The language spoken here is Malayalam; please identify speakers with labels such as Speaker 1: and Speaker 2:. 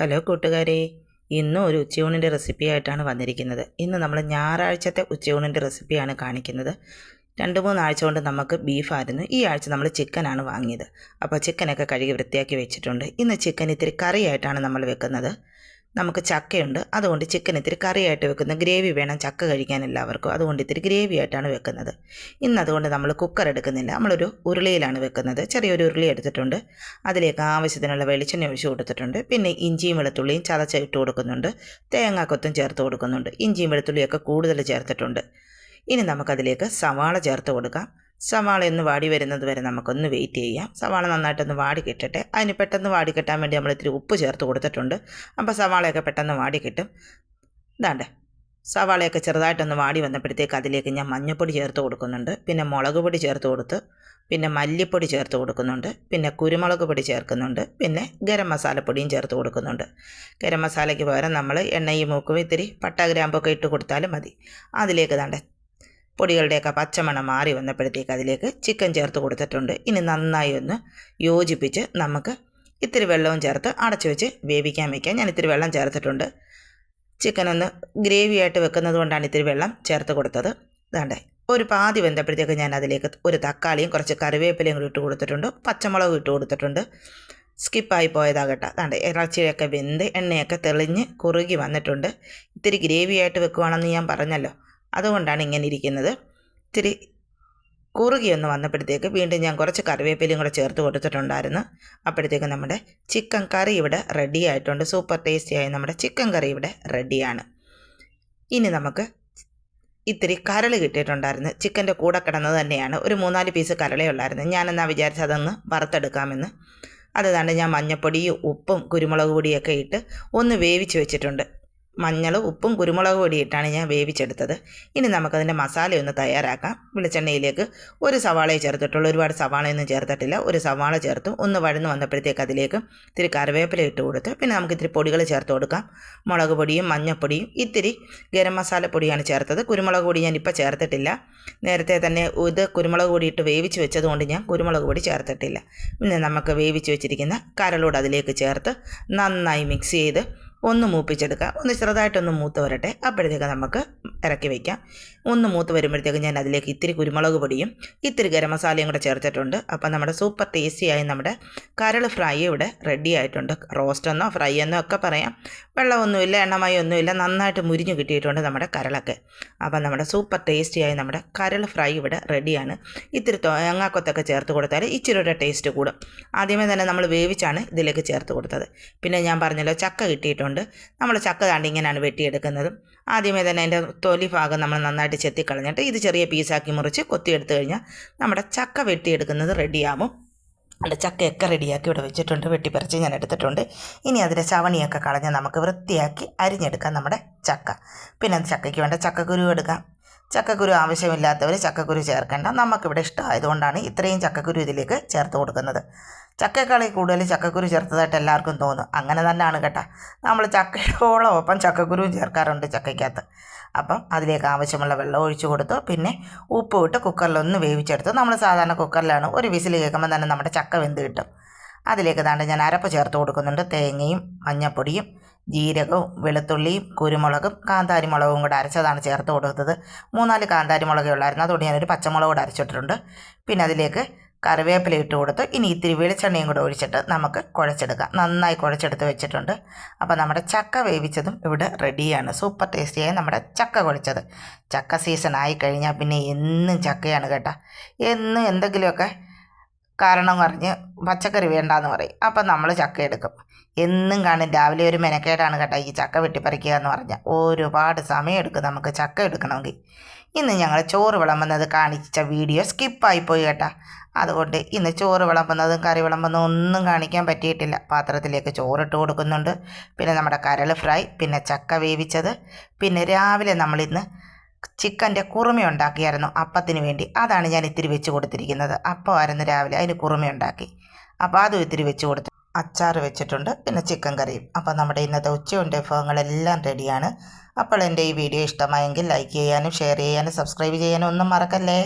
Speaker 1: ഹലോ കൂട്ടുകാരെ ഇന്നും ഒരു ഉച്ചയൂണിന്റെ റെസിപ്പി ആയിട്ടാണ് വന്നിരിക്കുന്നത്. ഇന്ന് നമ്മൾ ഞായറാഴ്ചത്തെ ഉച്ചയൂണിന്റെ റെസിപ്പിയാണ് കാണിക്കുന്നത്. രണ്ട് മൂന്നാഴ്ച കൊണ്ട് നമുക്ക് ബീഫായിരുന്നു ഈ ആഴ്ച നമ്മൾ ചിക്കനാണ് വാങ്ങിയത്. അപ്പോൾ ചിക്കനൊക്കെ കഴുകി വൃത്തിയാക്കി വെച്ചിട്ടുണ്ട്. ഇന്ന് ചിക്കൻ ഇത്തിരി കറിയായിട്ടാണ് നമ്മൾ വെക്കുന്നത്. നമുക്ക് ചക്കയുണ്ട്. അതുകൊണ്ട് ചിക്കൻ ഇത്തിരി കറിയായിട്ട് വെക്കുന്ന ഗ്രേവി വേണം ചക്ക കഴിക്കാൻ എല്ലാവർക്കും. അതുകൊണ്ട് ഇത്തിരി ഗ്രേവി ആയിട്ടാണ് വെക്കുന്നത്. ഇന്ന് അതുകൊണ്ട് നമ്മൾ കുക്കർ എടുക്കുന്നില്ല. നമ്മളൊരു ഉരുളിയിലാണ് വെക്കുന്നത്. ചെറിയൊരു ഉരുളി എടുത്തിട്ടുണ്ട്. അതിലേക്ക് ആവശ്യത്തിനുള്ള വെളിച്ചെണ്ണ ഒഴിച്ച് കൊടുത്തിട്ടുണ്ട്. പിന്നെ ഇഞ്ചിയും വെളുത്തുള്ളിയും ചതച്ച് ഇട്ട് കൊടുക്കുന്നുണ്ട് തേങ്ങാക്കൊത്തും ചേർത്ത് കൊടുക്കുന്നുണ്ട്. ഇഞ്ചിയും വെളുത്തുള്ളിയൊക്കെ കൂടുതൽ ചേർത്തിട്ടുണ്ട്. ഇനി നമുക്കതിലേക്ക് സവാള ചേർത്ത് കൊടുക്കാം. സവാള ഒന്ന് വാടി വരുന്നത് വരെ നമുക്കൊന്ന് വെയിറ്റ് ചെയ്യാം. സവാള നന്നായിട്ടൊന്ന് വാടി കിട്ടട്ടെ. അതിന് പെട്ടെന്ന് വാടി കിട്ടാൻ വേണ്ടി നമ്മൾ ഇത്തിരി ഉപ്പ് ചേർത്ത് കൊടുത്തിട്ടുണ്ട്. അപ്പോൾ സവാളയൊക്കെ പെട്ടെന്ന് വാടി കിട്ടും. ഇതാണ്ട്. സവാളയൊക്കെ ചെറുതായിട്ടൊന്ന് വാടി വന്നപ്പോഴത്തേക്ക് അതിലേക്ക് ഞാൻ മഞ്ഞൾപ്പൊടി ചേർത്ത് കൊടുക്കുന്നുണ്ട്. പിന്നെ മുളക് പൊടി ചേർത്ത് കൊടുത്ത് പിന്നെ മല്ലിപ്പൊടി ചേർത്ത് കൊടുക്കുന്നുണ്ട്. പിന്നെ കുരുമുളക് പൊടി ചേർക്കുന്നുണ്ട്. പിന്നെ ഗരം മസാലപ്പൊടിയും ചേർത്ത് കൊടുക്കുന്നുണ്ട്. ഗരം മസാലയ്ക്ക് പകരം നമ്മൾ എണ്ണയും മൂക്കും ഇത്തിരി പട്ട ഗ്രാമ്പൊക്കെ ഇട്ട് കൊടുത്താലും മതി. അതിലേക്ക് താണ്ടെ പൊടികളുടെയൊക്കെ പച്ചമണം മാറി വന്നപ്പോഴത്തേക്ക് അതിലേക്ക് ചിക്കൻ ചേർത്ത് കൊടുത്തിട്ടുണ്ട്. ഇനി നന്നായി ഒന്ന് യോജിപ്പിച്ച് നമുക്ക് ഇത്തിരി വെള്ളവും ചേർത്ത് അടച്ചു വെച്ച് വേവിക്കാൻ വയ്ക്കാം ഞാൻ ഇത്തിരി വെള്ളം ചേർത്തിട്ടുണ്ട്. ചിക്കൻ ഒന്ന് ഗ്രേവി ആയിട്ട് വെക്കുന്നത് കൊണ്ടാണ് ഇത്തിരി വെള്ളം ചേർത്ത് കൊടുത്തത്. ഇതാണ്ടേ ഒരു പാതി വെന്തപ്പോഴത്തേക്ക് ഞാൻ അതിലേക്ക് ഒരു തക്കാളിയും കുറച്ച് കറിവേപ്പിലയും കൂടി ഇട്ട് കൊടുത്തിട്ടുണ്ട്. പച്ചമുളകും ഇട്ട് കൊടുത്തിട്ടുണ്ട്. സ്കിപ്പായി പോയതാകട്ടെ. അതാണ്ട് ഇറച്ചിയൊക്കെ വെന്ത് എണ്ണയൊക്കെ തെളിഞ്ഞ് കുറുകി വന്നിട്ടുണ്ട്. ഇത്തിരി ഗ്രേവി ആയിട്ട് വെക്കുവാണെന്ന് ഞാൻ പറഞ്ഞല്ലോ. അതുകൊണ്ടാണ് ഇങ്ങനെ ഇരിക്കുന്നത്. ഇത്തിരി കുറുകി ഒന്ന് വന്നപ്പോഴത്തേക്ക് വീണ്ടും ഞാൻ കുറച്ച് കറിവേപ്പിലയും കൂടെ ചേർത്ത് കൊടുത്തിട്ടുണ്ടായിരുന്നു. അപ്പോഴത്തേക്ക് നമ്മുടെ ചിക്കൻ കറി ഇവിടെ റെഡി ആയിട്ടുണ്ട്. സൂപ്പർ ടേസ്റ്റിയായ നമ്മുടെ ചിക്കൻ കറി ഇവിടെ റെഡിയാണ് ഇനി നമുക്ക് ഇത്തിരി കരൾ കിട്ടിയിട്ടുണ്ടായിരുന്നു. ചിക്കന്റെ കൂടെ കിടന്നത് തന്നെയാണ്. ഒരു മൂന്നാൽ പീസ് കരളേ ഉള്ളായിരുന്നു. ഞാനെന്നാ വിചാരിച്ചത് അതൊന്ന് വറുത്തെടുക്കാമെന്ന്. അതുകൊണ്ട് ഞാൻ മഞ്ഞപ്പൊടിയും ഉപ്പും കുരുമുളക് പൊടിയൊക്കെ ഇട്ട് ഒന്ന് വേവിച്ച് വെച്ചിട്ടുണ്ട്. മഞ്ഞൾ ഉപ്പും കുരുമുളക് പൊടിയിട്ടാണ് ഞാൻ വേവിച്ചെടുത്തത്. ഇനി നമുക്കതിന്റെ മസാല ഒന്ന് തയ്യാറാക്കാം. വെളിച്ചെണ്ണയിലേക്ക് ഒരു സവാളയെ ചേർത്തിട്ടുള്ളൂ. ഒരുപാട് സവാളയൊന്നും ചേർത്തിട്ടില്ല. ഒരു സവാള ചേർത്തു. ഒന്ന് വഴന്ന് വന്നപ്പോഴത്തേക്ക് അതിലേക്ക് ഇത്തിരി കറിവേപ്പില ഇട്ട് കൊടുത്ത് പിന്നെ നമുക്ക് ഇത്തിരി പൊടികൾ ചേർത്ത് കൊടുക്കാം. മുളക് പൊടിയും മഞ്ഞൾപ്പൊടിയും ഇത്തിരി ഗരം മസാല പൊടിയാണ് ചേർത്തത്. കുരുമുളക് പൊടി ഞാൻ ഇപ്പോൾ ചേർത്തിട്ടില്ല. നേരത്തെ തന്നെ ഇത് കുരുമുളക് പൊടി ഇട്ട് വേവിച്ച് വെച്ചതുകൊണ്ട് ഞാൻ കുരുമുളക് പൊടി ചേർത്തിട്ടില്ല. പിന്നെ നമുക്ക് വേവിച്ച് വെച്ചിരിക്കുന്ന കരളോട് അതിലേക്ക് ചേർത്ത് നന്നായി മിക്സ് ചെയ്ത് ഒന്ന് മൂപ്പിച്ചെടുക്കാം ഒന്ന് ചെറുതായിട്ടൊന്ന് മൂത്ത് വരട്ടെ. അപ്പോഴത്തേക്ക് നമുക്ക് ഇറക്കി വയ്ക്കാം ഒന്ന് മൂത്ത് വരുമ്പോഴത്തേക്ക് ഞാൻ അതിലേക്ക് ഇത്തിരി കുരുമുളക് പൊടിയും ഇത്തിരി ഗരം മസാലയും കൂടെ ചേർത്തിട്ടുണ്ട്. അപ്പം നമ്മുടെ സൂപ്പർ ടേസ്റ്റിയായി നമ്മുടെ കരൾ ഫ്രൈ ഇവിടെ റെഡി ആയിട്ടുണ്ട്. റോസ്റ്റെന്നോ ഫ്രൈ എന്നോ ഒക്കെ പറയാം. വെള്ളമൊന്നുമില്ല എണ്ണമായി ഒന്നുമില്ല നന്നായിട്ട് മുരിഞ്ഞു കിട്ടിയിട്ടുണ്ട് നമ്മുടെ കരളൊക്കെ. അപ്പം നമ്മുടെ സൂപ്പർ ടേസ്റ്റിയായി നമ്മുടെ കരൾ ഫ്രൈ ഇവിടെ റെഡിയാണ് ഇത്തിരി തേങ്ങാക്കൊത്തൊക്കെ ചേർത്ത് കൊടുത്താൽ ഇച്ചിരിയുടെ ടേസ്റ്റ് കൂടും. ആദ്യമേ തന്നെ നമ്മൾ വേവിച്ചാണ് ഇതിലേക്ക് ചേർത്ത് കൊടുത്തത്. പിന്നെ ഞാൻ പറഞ്ഞല്ലോ ചക്ക കിട്ടിയിട്ടുണ്ട്. നമ്മൾ ചക്ക താണ്ടി ഇങ്ങനെയാണ് വെട്ടിയെടുക്കുന്നത്. ആദ്യമേ തന്നെ അതിന്റെ തൊലി ഭാഗം നമ്മൾ നന്നായിട്ട് ചെത്തിക്കളഞ്ഞിട്ട് ഇത് ചെറിയ പീസാക്കി മുറിച്ച് കൊത്തിയെടുത്ത് കഴിഞ്ഞാൽ നമ്മുടെ ചക്ക വെട്ടിയെടുക്കുന്നത് റെഡിയാകും അവിടെ ചക്കയൊക്കെ റെഡിയാക്കി ഇവിടെ വെച്ചിട്ടുണ്ട്. വെട്ടിപ്പറിച്ച് ഞാൻ എടുത്തിട്ടുണ്ട്. ഇനി അതിന്റെ ചവണിയൊക്കെ കളഞ്ഞ് നമുക്ക് വൃത്തിയാക്കി അരിഞ്ഞെടുക്കാം നമ്മുടെ ചക്ക. പിന്നെ ചക്കയ്ക്ക് വേണ്ട ചക്കക്കുരു എടുക്കാം. ചക്കക്കുരു ആവശ്യമില്ലാത്തവർ ചക്കക്കുരു ചേർക്കേണ്ട. നമുക്കിവിടെ ഇഷ്ടമായതുകൊണ്ടാണ് ഇത്രയും ചക്കക്കുരു ഇതിലേക്ക് ചേർത്ത് കൊടുക്കുന്നത്. ചക്കക്കളി കൂടുതൽ ചക്കക്കുരു ചേർത്തതായിട്ട് എല്ലാവർക്കും തോന്നും. അങ്ങനെ തന്നെയാണ് കേട്ടോ. നമ്മൾ ചക്കയോളം ഒപ്പം ചക്കക്കുരുവും ചേർക്കാറുണ്ട് ചക്കയ്ക്കകത്ത്. അപ്പം അതിലേക്ക് ആവശ്യമുള്ള വെള്ളം ഒഴിച്ചു കൊടുത്തു. പിന്നെ ഉപ്പ് ഇട്ട് കുക്കറിലൊന്ന് വേവിച്ചെടുത്തു. നമ്മൾ സാധാരണ കുക്കറിലാണ് ഒരു വിസിൽ കേൾക്കുമ്പോൾ തന്നെ നമ്മുടെ ചക്ക വെന്ത് കിട്ടും. അതിലേക്ക് താണ്ട് ഞാൻ അരപ്പ് ചേർത്ത് കൊടുക്കുന്നുണ്ട്. തേങ്ങയും മഞ്ഞൾപ്പൊടിയും ജീരകവും വെളുത്തുള്ളിയും കുരുമുളകും കാന്താരി മുളകും കൂടെ അരച്ചതാണ് ചേർത്ത് കൊടുത്തത്. മൂന്നാൽ കാന്താരി മുളകേ ഉള്ളായിരുന്നു. അതുകൊണ്ട് ഞാനൊരു പച്ചമുളക് കൂടെ അരച്ചിട്ടിട്ടുണ്ട്. പിന്നെ അതിലേക്ക് കറിവേപ്പില ഇട്ട് കൊടുത്ത് ഇനി ഇത്തിരി വെളിച്ചെണ്ണയും കൂടെ ഒഴിച്ചിട്ട് നമുക്ക് കുഴച്ചെടുക്കാം. നന്നായി കുഴച്ചെടുത്ത് വെച്ചിട്ടുണ്ട്. അപ്പോൾ നമ്മുടെ ചക്ക വേവിച്ചതും ഇവിടെ റെഡിയാണ്. സൂപ്പർ ടേസ്റ്റിയായി നമ്മുടെ ചക്ക കുഴച്ചത്. ചക്ക സീസൺ ആയി കഴിഞ്ഞാൽ പിന്നെ എന്നും ചക്കയാണ് കേട്ടോ. എന്നും എന്തെങ്കിലുമൊക്കെ കാരണം പറഞ്ഞ് പച്ചക്കറി വേണ്ടാന്ന് പറയും. അപ്പം നമ്മൾ ചക്ക എടുക്കും. എന്നും കാണും രാവിലെ ഒരു മെനക്കേടാണ് കേട്ടോ ഈ ചക്ക വെട്ടിപ്പറിക്കുക എന്ന് പറഞ്ഞാൽ ഒരുപാട് സമയം എടുക്കും നമുക്ക് ചക്ക എടുക്കണമെങ്കിൽ. ഇന്ന് ഞങ്ങൾ ചോറ് വിളമ്പുന്നത് കാണിച്ച വീഡിയോ സ്കിപ്പായി പോയി കേട്ടാ. അതുകൊണ്ട് ഇന്ന് ചോറ് വിളമ്പുന്നതും കറി വിളമ്പുന്നതും ഒന്നും കാണിക്കാൻ പറ്റിയിട്ടില്ല. പാത്രത്തിലേക്ക് ചോറിട്ട് കൊടുക്കുന്നുണ്ട്. പിന്നെ നമ്മുടെ കരൾ ഫ്രൈ പിന്നെ ചക്ക വേവിച്ചത്. പിന്നെ രാവിലെ നമ്മളിന്ന് ചിക്കന്റെ കുറുമ ഉണ്ടാക്കിയായിരുന്നു അപ്പത്തിന് വേണ്ടി. അതാണ് ഞാൻ ഇത്തിരി വെച്ച് കൊടുത്തിരിക്കുന്നത്. അപ്പം അപ്പമായിരുന്നു രാവിലെ അതിന് കുറുമ ഉണ്ടാക്കി അപ്പോൾ അതും ഇത്തിരി വെച്ച് കൊടുത്തു അച്ചാർ വെച്ചിട്ടുണ്ട് പിന്നെ ചിക്കൻ കറിയും. അപ്പോൾ നമ്മുടെ ഇന്നത്തെ ഉച്ചയുണ്ട് വിഭവങ്ങളെല്ലാം റെഡിയാണ്. അപ്പോൾ എന്റെ ഈ വീഡിയോ ഇഷ്ടമായെങ്കിൽ ലൈക്ക് ചെയ്യാനും ഷെയർ ചെയ്യാനും സബ്സ്ക്രൈബ് ചെയ്യാനും ഒന്നും മറക്കല്ലേ?